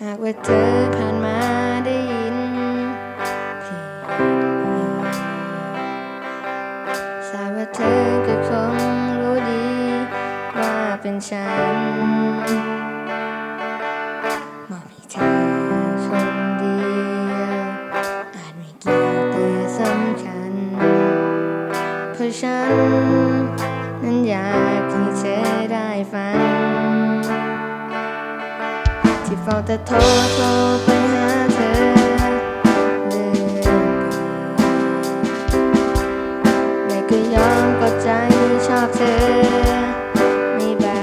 หากว่าเธอผ่านมาได้ยินเพลงนี้ทราบว่าเธอก็คงรู้ดี ว่าเป็นฉันมอบให้เธอคนเดียวอาจไม่เกี่ยวแต่สำคัญ เพราะฉันนั้นอยาก เฝ้าแต่โทรโทรไปหาเธอเรื่อยๆไม่ก็ยอมก็ใจชอบเธอไม่เบา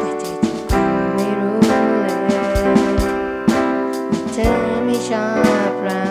แต่ใจจริงไม่รู้เลยเธอไม่ชอบเรา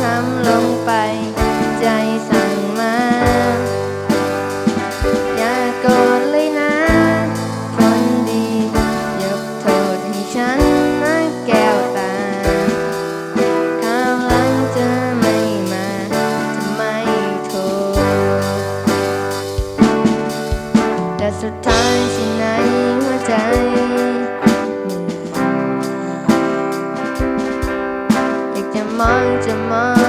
ทำลงไป ใจสั่งมา อย่าโกรธเลยนะ คนดียกโทษให้ฉันนะแก้วตาข้าวหลังจะไม่มาจะไม่โทษแต่สุดท้ายที่ไหนหัวใจ มันจะมา